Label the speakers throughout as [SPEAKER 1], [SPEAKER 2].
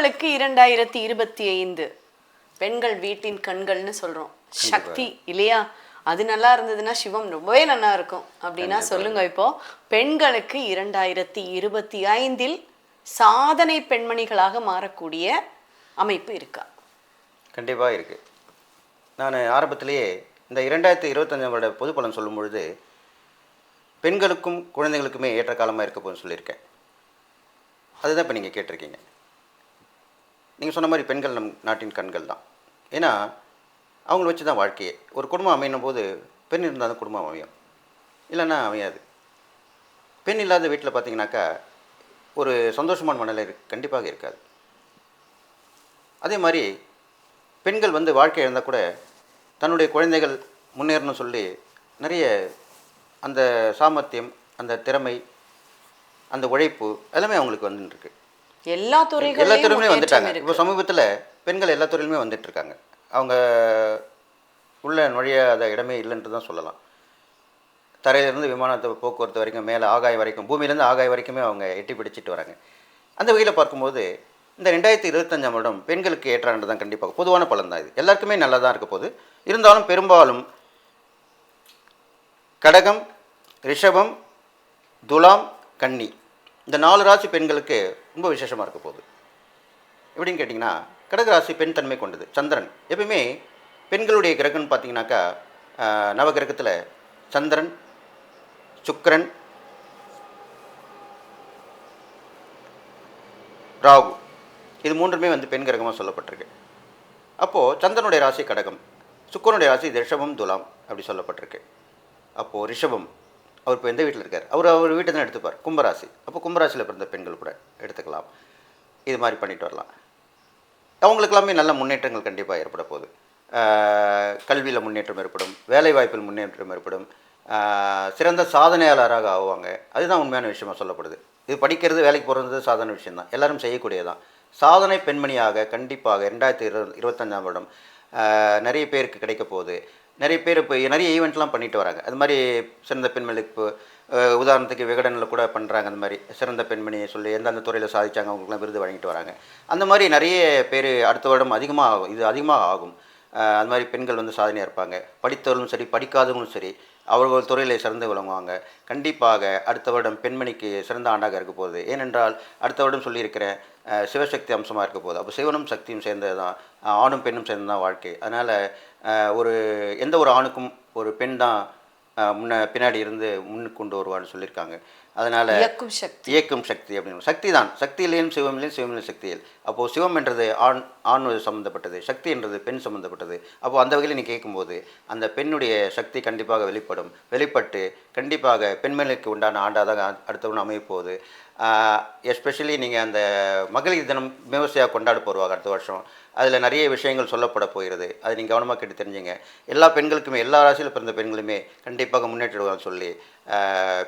[SPEAKER 1] பெண்களுக்கு இரண்டாயிரத்தி இருபத்தி ஐந்து. பெண்கள் வீட்டின் கண்கள்னு சொல்றோம். சக்தி இல்லையா? அது நல்லா இருந்ததுன்னா சிவம் ரொம்பவே நல்லா இருக்கும். அப்படின்னா சொல்லுங்க இப்போ. பெண்களுக்கு இரண்டாயிரத்தி இருபத்தி ஐந்தில் சாதனை பெண்மணிகளாக மாறக்கூடிய அமைப்பு இருக்கா?
[SPEAKER 2] கண்டிப்பாக இருக்குது நான் ஆரம்பத்திலேயே இந்த இரண்டாயிரத்தி இருபத்தஞ்சாம் வருட பொது பலன் சொல்லும் பொழுது பெண்களுக்கும் குழந்தைகளுக்குமே ஏற்ற காலமாக இருக்க போகுதுன்னு சொல்லியிருக்கேன். அதுதான் இப்போ நீங்கள் கேட்டிருக்கீங்க. நீங்கள் சொன்ன மாதிரி பெண்கள் நம் நாட்டின் கண்கள் தான். ஏன்னா அவங்கள வச்சு தான் வாழ்க்கையே. ஒரு குடும்பம் அமையும் போது பெண் இருந்தால் தான் குடும்பம் அமையும். இல்லைன்னா அமையாது. பெண் இல்லாத வீட்டில் பார்த்தீங்கன்னாக்கா ஒரு சந்தோஷமான மனநிலை கண்டிப்பாக இருக்காது. அதே மாதிரி பெண்கள் வந்து வாழ்க்கை இருந்தால் கூட தன்னுடைய குழந்தைகள் முன்னேறணும் சொல்லி நிறைய அந்த சாமர்த்தியம் அந்த திறமை அந்த உழைப்பு எல்லாமே அவங்களுக்கு வந்துட்டுருக்கு
[SPEAKER 1] எல்லா
[SPEAKER 2] எல்லா
[SPEAKER 1] துறைகளிலும்
[SPEAKER 2] துறையிலுமே வந்துட்டாங்க. இப்போ சமீபத்தில் பெண்கள் எல்லா துறையிலுமே வந்துட்டு இருக்காங்க அவங்க உள்ள நுழையாத இடமே இல்லைன்ட்டு தான் சொல்லலாம். தரையிலிருந்து விமானத்தை போக்குவரத்து வரைக்கும் மேலே ஆகாய வரைக்கும் பூமியிலேருந்து ஆகாய வரைக்குமே அவங்க எட்டி பிடிச்சிட்டு வராங்க. அந்த வகையில் பார்க்கும்போது இந்த ரெண்டாயிரத்தி இருபத்தஞ்சாம் வருடம் பெண்களுக்கு ஏற்றாண்டு தான் கண்டிப்பாக பொதுவான பலன் தான் இது. எல்லாருக்குமே நல்லா தான் இருக்க போகுது இருந்தாலும் பெரும்பாலும் கடகம் ரிஷபம் துலாம் கன்னி இந்த நாலு ராசி பெண்களுக்கு ரொம்ப விசேஷமாக இருக்க போகுது. எப்படின்னு கேட்டிங்கன்னா கடக ராசி பெண் தன்மை கொண்டது. சந்திரன். எப்பயுமே பெண்களுடைய கிரகம்னு பார்த்தீங்கன்னாக்கா நவகிரகத்தில் சந்திரன் சுக்கரன் ராகு. இது மூன்றுமே வந்து பெண் கிரகமாக சொல்லப்பட்டிருக்கு. அப்போது சந்திரனுடைய ராசி கடகம் சுக்கரனுடைய ராசி ரிஷபம் துலாம் அப்படி சொல்லப்பட்டிருக்கு. அப்போது ரிஷபம் அவர் இப்போ எந்த வீட்டில் இருக்கார்? அவர் அவர் வீட்டை தான் எடுத்துப்பார். கும்பராசி. அப்போ கும்பராசியில் பிறந்த பெண்கள் கூட எடுத்துக்கலாம். இது மாதிரி பண்ணிட்டு வரலாம். அவங்களுக்கெல்லாமே நல்ல முன்னேற்றங்கள் கண்டிப்பாக ஏற்பட போகுது. கல்வியில் முன்னேற்றம் ஏற்படும். வேலைவாய்ப்பில் முன்னேற்றம் ஏற்படும். சிறந்த சாதனையாளராக ஆவாங்க. அதுதான் உண்மையான விஷயமா சொல்லப்படுது. இது படிக்கிறது வேலைக்கு போகிறது சாதாரண விஷயந்தான் எல்லாரும் செய்யக்கூடியதான் சாதனை பெண்மணியாக கண்டிப்பாக ரெண்டாயிரத்தி இரு இருபத்தஞ்சாம் வருடம் நிறைய பேருக்கு கிடைக்க போகுது. நிறைய பேர் இப்போ நிறைய ஈவெண்ட்லாம் பண்ணிட்டு வராங்க. அது மாதிரி சிறந்த பெண்மணிக்கு இப்போ உதாரணத்துக்கு விகடனில் கூட பண்ணுறாங்க அந்த மாதிரி. சிறந்த பெண்மணி சொல்லி எந்தெந்த துறையில் சாதிச்சாங்க அவங்களுக்குலாம் விருது வழங்கிட்டு வராங்க. அந்த மாதிரி நிறைய பேர் அடுத்த வருடம் அதிகமாக ஆகும். இது அதிகமாக ஆகும். அது மாதிரி பெண்கள் வந்து சாதனையாக இருப்பாங்க. படித்தவர்களும் சரி படிக்காதவங்களும் சரி அவர்கள் துறையில் சிறந்து விளங்குவாங்க. கண்டிப்பாக அடுத்த வருடம் பெண்மணிக்கு சிறந்த ஆண்டாக இருக்க போகுது. ஏனென்றால் அடுத்த வருடம் சொல்லியிருக்கிற சிவசக்தி அம்சமாக இருக்க போகுது. அப்போ சிவனும் சக்தியும் சேர்ந்தது தான் ஆணும் பெண்ணும் சேர்ந்து தான் வாழ்க்கை. அதனால் ஒரு எந்த ஒரு ஆணுக்கும் ஒரு பெண் தான் முன்ன பின்னாடி இருந்து முன்னுக்கு கொண்டு வருவான்னு சொல்லியிருக்காங்க. அதனால்
[SPEAKER 1] இயக்கும் சக்தி.
[SPEAKER 2] இயக்கும் சக்தி அப்படின்னு. சக்தி தான் சக்தி இல்லையும் சிவம் இல்லையும் சிவம் இல்லை சக்தி இல்லை அப்போது சிவம் என்றது ஆண் ஆண் சம்மந்தப்பட்டது சக்தி என்றது பெண் சம்மந்தப்பட்டது அப்போது அந்த வகையில் நீ கேட்கும்போது அந்த பெண்ணுடைய சக்தி கண்டிப்பாக வெளிப்படும். வெளிப்பட்டு கண்டிப்பாக பெண்மணிக்கு உண்டான ஆண்டாக அடுத்தவன் அமைய போகுது எஸ்பெஷலி நீங்கள் அந்த மகளிர் தினம் விமர்சையாக கொண்டாட போடுவாங்க அடுத்த வருஷம். அதில் நிறைய விஷயங்கள் சொல்லப்பட போகிறது. அது நீங்கள் கவனமாக கேட்டு தெரிஞ்சுங்க. எல்லா பெண்களுக்குமே எல்லா ராசியில் பிறந்த பெண்களுமே கண்டிப்பாக முன்னேற்றிடுவான்னு சொல்லி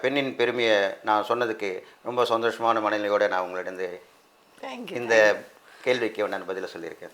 [SPEAKER 2] பெண்ணின் பெருமையை நான் சொன்னதுக்கு ரொம்ப சந்தோஷமான மனநிலையோடு நான் உங்களிடம் இந்த கேள்விக்கு நான் பதிலை சொல்லியிருக்கேன்.